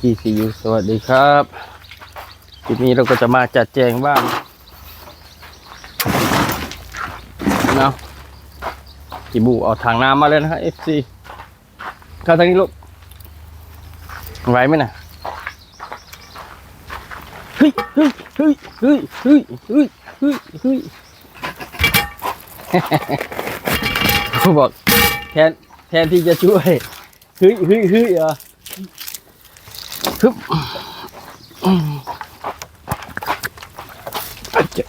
กี้ซียูสวัสดีครับคลิปนี้เราก็จะมาจัดแจงบ้านเนาะจิบูเอาถังน้ำมาเลยนะฮะ FC เข้าทางนี้ลูกไหวไหมน่ะเฮ้ยเฮ้ยเฮ้ยเฮ้ยเฮ้ยเฮ้ยเฮ้ยเฮ้ยเขาบอกแทนแทนที่จะช่วยเฮ้ยเฮ้ยเฮ้ยเหรอ ฮึบอืมอะเจ๊ะ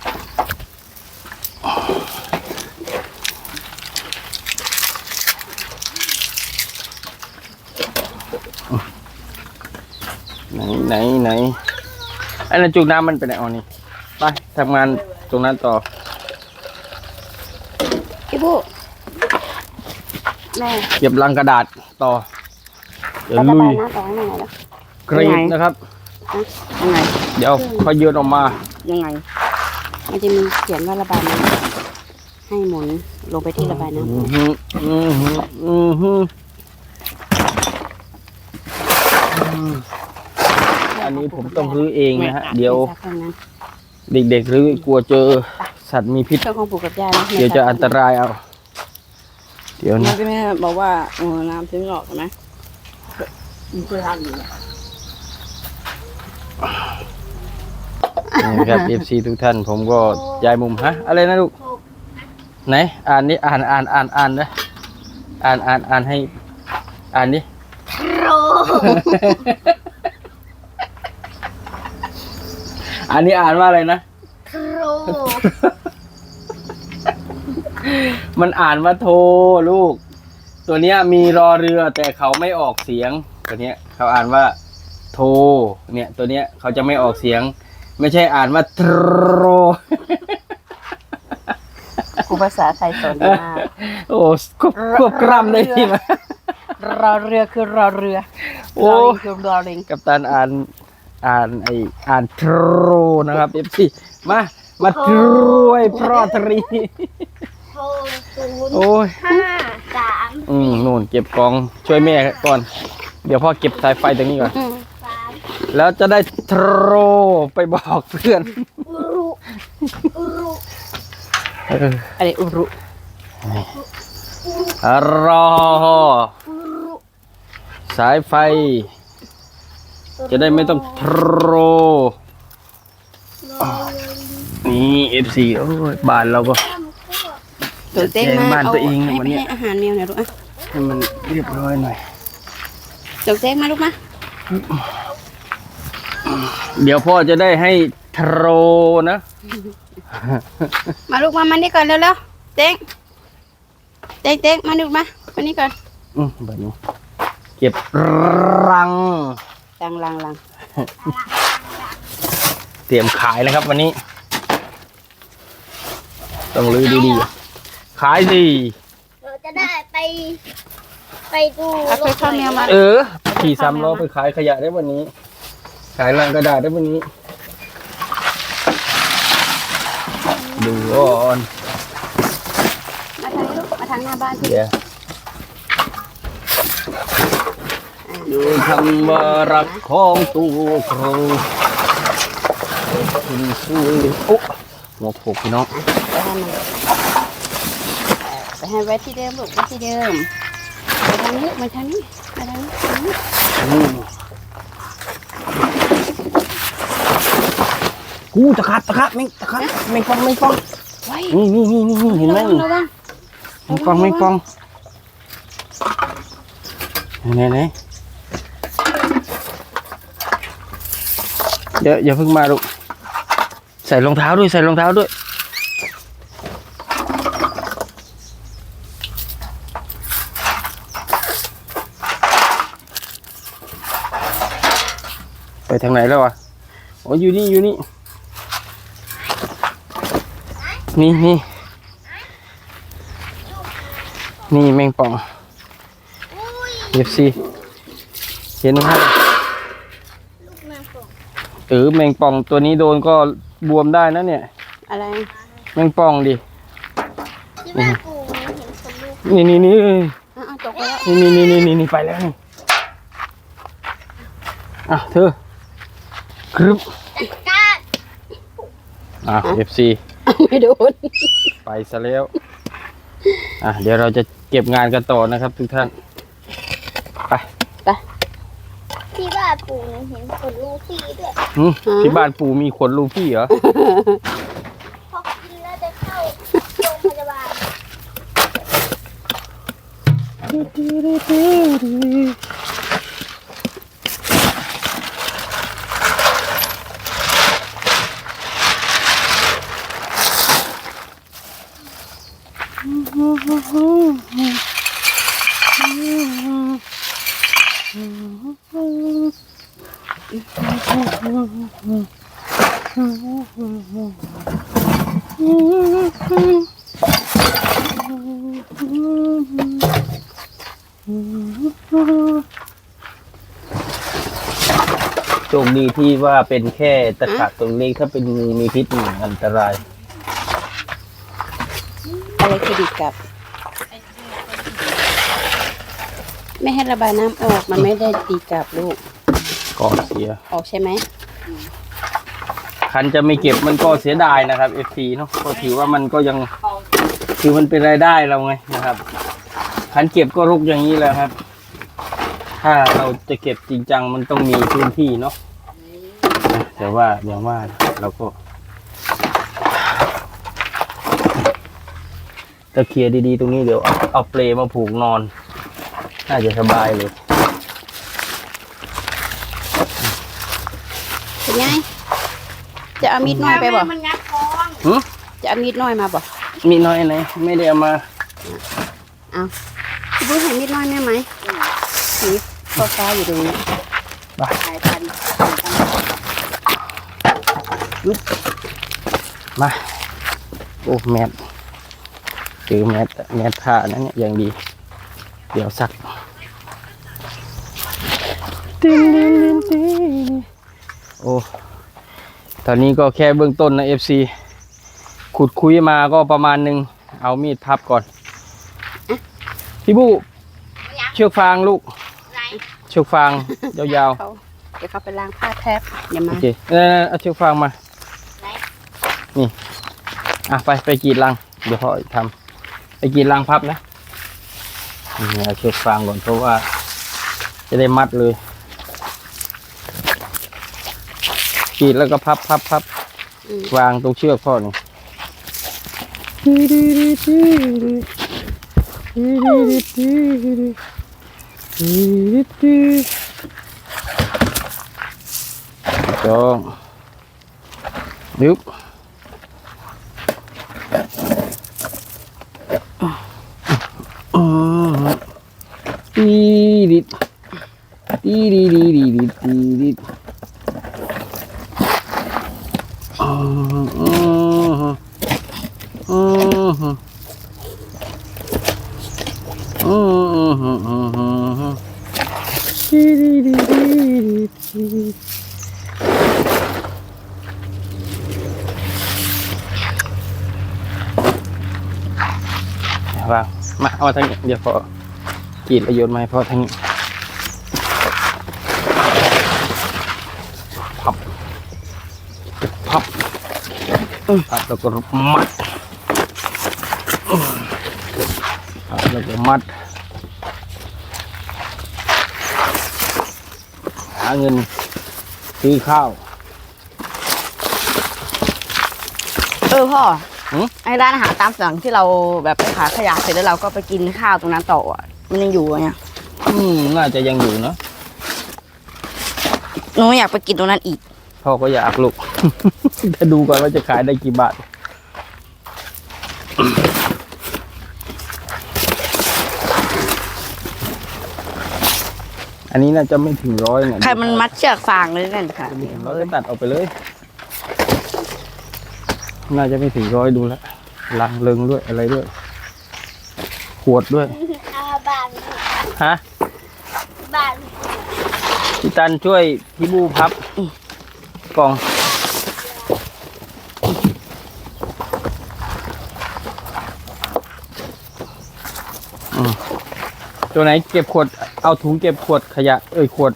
ไหนไหนไหนอันนั้นจุกน้ำมันไปไหนอ๋อนี่ไปทำงานตรงนั้นต่อพี่ผู้แม่เก็บลังกระดาษต่อเดี๋ยวเราจะลุไปยน้ำต่อยังไงล่ะ กรีดนะครับ ยังไง เดี๋ยวค่อยโยนออกมา ยังไง มันจะมีเขียนว่าระบายน้ำให้หมุนลงไปที่ระบายน้อือหืออือหืออือหืออืมำอันนี้ผมต้องรื้อเองนะฮะ เดี๋ยวซักตรงนั้นเด็กๆรื้อกลัวเจอสัตว์มีพิษเครื่องของปู่กับย่านะเดี๋ยวจะอันตรายเอาเดี๋ยวแม่นะที่แม่บอกว่าเออน้ำทิ้งออกใช่ไหมมันเคยทำอยู่ นะนี่ครับ FC ทุกท่านผมก็ย้ายมุมฮะอะไรนะลูกไหนอ่านนี่อ่านอ่านอ่านอ่านนะอ่านอ่านอ่านให้อ่านนี่โรอันนี้อ่านว่าอะไรนะโรมันอ่านว่าโทลูก ตัวเนี้ยมีรอเรือแต่เขาไม่ออกเสียง ตัวเนี้ยเขาอ่านว่า โท เนี่ย ตัวเนี้ยเขาจะไม่ออกเสียง ไม่ใช่อ่านว่าโทรครูภาษาไทยสอนดีมากโอ้ควบควบกล้ำได้ที่มารอเรือคือรอเรือโอ้รอลิงคือรอลิงกับตันอ่านอ่านไออ่านโทรนะครับเอฟซีมามาทรวยพรอตรีโทรศูนย์โอ้ยห้าสามอืมนู่นเก็บกองช่วยแม่ก่อน เดี๋ยวพ่อเก็บสายไฟตรงนี้ก่อนอืมสาม แล้วจะได้โทรไปบอกเพื่อน อุรุอุรุเอออะไรอุรุรอ อุรุสายไฟ จะได้ไม่ต้องโทร รอนี่เอฟซีโอ้ยบ้านเราก็ตัวเต้งแจงมาบ้านเอาตัวเองให้วันไปเนี้ย ให้อาหารแมวหน่อยลูกอะให้มันเรียบร้อยหน่อยตัวเต้งมาลูกมา เดี๋ยวพ่อจะได้ให้โทรนะ มาลูกมามานี่ก่อนเร็วๆเต้งเต้งเต้งมาลูกมามานี่ก่อนอืมแบบนี้เก็บรัง ลังลังลังเตรียมขายนะครับวันนี้ ต้องลือดีๆ ขายดี เราจะได้ไป ไปดูเอาไปข้าวแมวมา เออขี่สามล้อไปขายขยะได้วันนี้ ขายลังกระดาษได้วันนี้ ดูก่อนมาทางนี้ลูกมาทางหน้าบ้านพี่เดี๋ยวดูคำว่ารักของตัวครูคุณช่วยโอ้หัวโขกพี่น้องไปให้มันไปให้ไว้ที่เดิมลูกไว้ที่เดิมไปทางนี้มาทางนี้มาทางนี้ทางนี้ อืมกูตะขัดตะขัดแม่งตะขัดแม่งฟองแม่งฟองไว้นี่นี่นี่นี่นี่เห็นไหมระวังระวังแม่งฟองแม่งฟองไหนไหนเดี๋ยวอย่าเพิ่งมาลูกใส่รองเท้าด้วยใส่รองเท้าด้วยไปทางไหนแล้ววะ โอ้อยู่นี่อยู่นี่ นี่นี่นี่แมงป่องอุ้ยเอฟซีเห็นไหมลูกแมวส่งเออแมงป่องตัวนี้โดนก็บวมได้นะเนี่ย อะไรแมงป่องดิที่แม่ปู่เห็นคนลูกนี่นี่นี่อะอะตกไปแล้วนี่นี่นี่นี่นี่ไปแล้วนี่อะเธอกรึบจัดกา รอะ FC ไม่โดน ไปซะแล้ว อะ เดี๋ยวเราจะเก็บงานกันต่อนะครับ ทุกท่าน ไปที่บ้านปู่เห็นคนลูกพี่ด้วยหึที่บ้านปู่มีขนลูฟี่เหรอ พอกินแล้วจะเข้าโรงพยาบาล โชคดีที่ว่าเป็นแค่ตะขาบตรงนี้ถ้าเป็นงูมีพิษนี่อันตราย อะไรคือดีกลับ ไม่ให้ระบายน้ำออก มันไม่ได้ดีกลับลูก ก่อเสีย ออกใช่ไหมคันจะไม่เก็บมันก็เสียดายนะครับ FT เนาะก็ถือว่ามันก็ยังคือมันเป็นรายได้เราไงนะครับ คันเก็บก็รุกอย่างนี้แหละครับ ถ้าเราจะเก็บจริงจังมันต้องมีพื้นที่เนาะนะแต่ว่าอย่างว่าเราก็จะเคลียร์ดีๆ ตรงนี้เดี๋ยวเอาเอาเปลมาผูกนอน น่าจะสบายเลย เป็นไงจะเอามีดน้อยไปบ่มันงัดคองหึจะเอามีดน้อยมาบ่มีน้อยไหนไม่ได้เอามาเอาพี่บุ้ยเห็นมีดน้อยแม่ไหมสีฟ้าๆอยู่ตรงนี้ไปสายพันธุ์มาโอ้แมทถือแมทแมทผ้านั้นเนี่ยอย่างดี เดี๋ยวสัก โอ้ตอนนี้ก็แค่เบื้องต้นนะ FC ขุดคุยมาก็ประมาณหนึ่งเอามีดพับก่อน พี่บูเชือกฟางลูกไหนเชือกฟางยาวเขาเดี๋ยวเขาไปล้างผ้าแทบอย่าๆมา โอเคเออเอาเชือกฟางมาไหนอะไปไปกรีดลัง เดี๋ยวพ่อทำไปกรีดลังพับนะนี่เอาเชือกฟางก่อนเพราะว่า จะได้มัดเลย กรีดแล้วก็พับพับพับอืมวางตรงเชือกพ่อนี่จองยุบอืมตีดิดตีดีดีดีดีตีดิดอืมอืมอืมอืมอืมอืมอืมตีดีดีดีดี วางมาเอาทางนี้เดี๋ยวพอกีดแล้วโยชน์มาให้พอทางนี้พับพับพับแล้วก็มัดพับแล้วก็มัด หา เงินซื้อข้าว เออพ่อหือไอ้ร้านอาหารตามสั่งที่เราแบบไปขายขยะเสร็จแล้วเราก็ไปกินข้าวตรงนั้นต่ออะมันยังอยู่อะเนี่ยอืมน่าจะยังอยู่เนอะหนูอยากไปกินตรงนั้นอีก พ่อก็อยากลูก จะดูก่อนว่าจะขายได้กี่บาท อันนี้น่าจะไม่ถึงร้อยเนี่ยใครมันมัดเชือกฟางเลยนั่นค่ะไม่ถึงร้อยก็ตัดออกไปเลย น่าจะไม่ถึงร้อยดูแล้วลังเริงด้วยอะไรด้วย ขวดด้วยอาบ้านฮะบ้านพี่ตันช่วยพี่บูพับกล่อง ตัวไหนเก็บขวด เอาถุงเก็บขวดขยะ เอ้ยขวด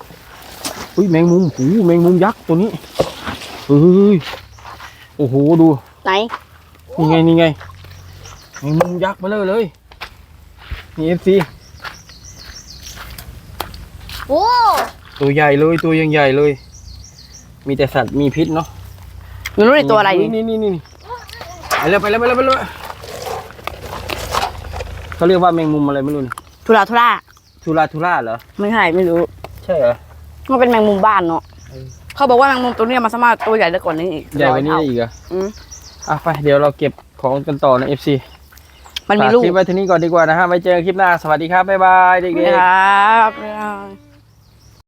อุ้ยแมงมุมโอ้โหแมงมุมยักษ์ตัวนี้เฮ้ย โอ้โหดู ไหน นี่ไงนี่ไงแมงมุมยักษ์มาเลยเลย นี่เอฟซีโอ้ตัวใหญ่เลยตัวยังใหญ่เลย มีแต่สัตว์มีพิษเนาะหนูรู้ในตัวอะไรนี่นี่นี่นี่ไปแล้วไปแล้วไปแล้วไปแล้วเขาเรียกว่าแมงมุมอะไรไม่รู้นี่ ทุราทุราทุราทุราเหรอ ไม่ใช่ไม่รู้ ใช่เหรอ มันเป็นแมงมุมบ้านเนาะเขาบอกว่าแมงมุมตัวเนี้ยมันสามารถตัวใหญ่ได้กว่านี้อีกใหญ่กว่านี้ร้อยได้เท่อีกเหรออืมอะไปเดี๋ยวเราเก็บของกันต่อใน FC มันมีฝากลูกคลิปไว้ที่นี้ก่อนดีกว่านะฮะไว้เจอกันคลิปหน้าสวัสดีครับบ๊ายบายเด็กๆนะครับ